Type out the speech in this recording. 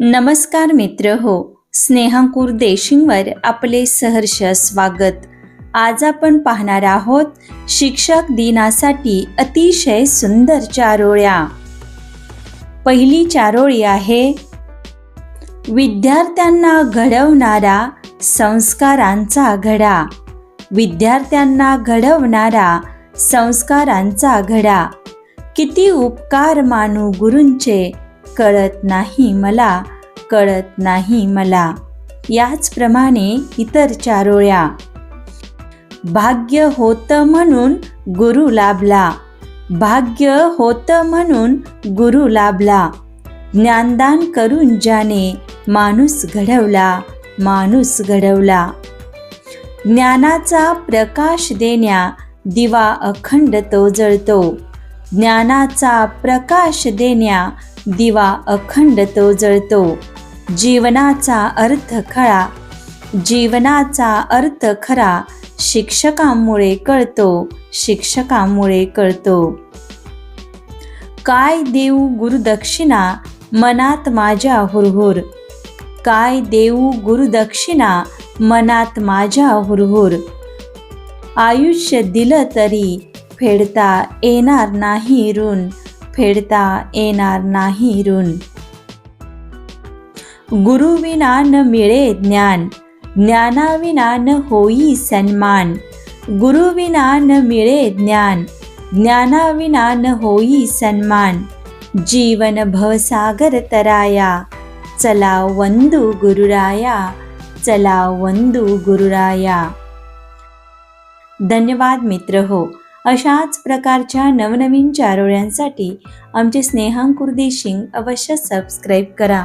नमस्कार मित्र हो स्नेहांकुर देशिंगवर आपले सहर्ष स्वागत. आज आपण पाहणार आहोत शिक्षक दिनासाठी अतिशय सुंदर चारोळ्या. पहिली चारोळी आहे विद्यार्थ्यांना घडवणारा संस्कारांचा घडा. विद्यार्थ्यांना घडवणारा संस्कारांचा घडा. किती उपकार मानू गुरूंचे कळत नाही मला कळत नाही मला. याचप्रमाणे इतर चारोळ्या. भाग्य होतं म्हणून गुरु लाभला. भाग्य होतं म्हणून गुरु लाभला. ज्ञानदान करून ज्याने माणूस घडवला माणूस घडवला. ज्ञानाचा प्रकाश देण्या दिवा अखंड तो जळतो. ज्ञानाचा प्रकाश देण्या दिवा अखंड तो जळतो. जीवनाचा अर्थ खरा जीवनाचा अर्थ खरा शिक्षकांमुळे कळतो शिक्षकामुळे कळतो. काय देऊ गुरुदक्षिणा मनात माझ्या हुरहुर? काय देऊ गुरुदक्षिणा मनात माझ्या हुरहुर? आयुष्य दिलं तरी फेडता येणार नाही ऋण. फेडता येणार नाही ऋण. गुरुविना न मिळे ज्ञान ज्ञानाविना न होई सन्मान. गुरुविना न मिळे ज्ञान ज्ञानाविना न होई सन्मान. जीवन भवसागर तराया चला वंदू गुरुराया चला वंदू गुरुराया. धन्यवाद मित्र हो. अशाच प्रकारच्या नवनवीन चारोळ्यांसाठी आमचे स्नेहांकुर देशिंग अवश्य सबस्क्राईब करा.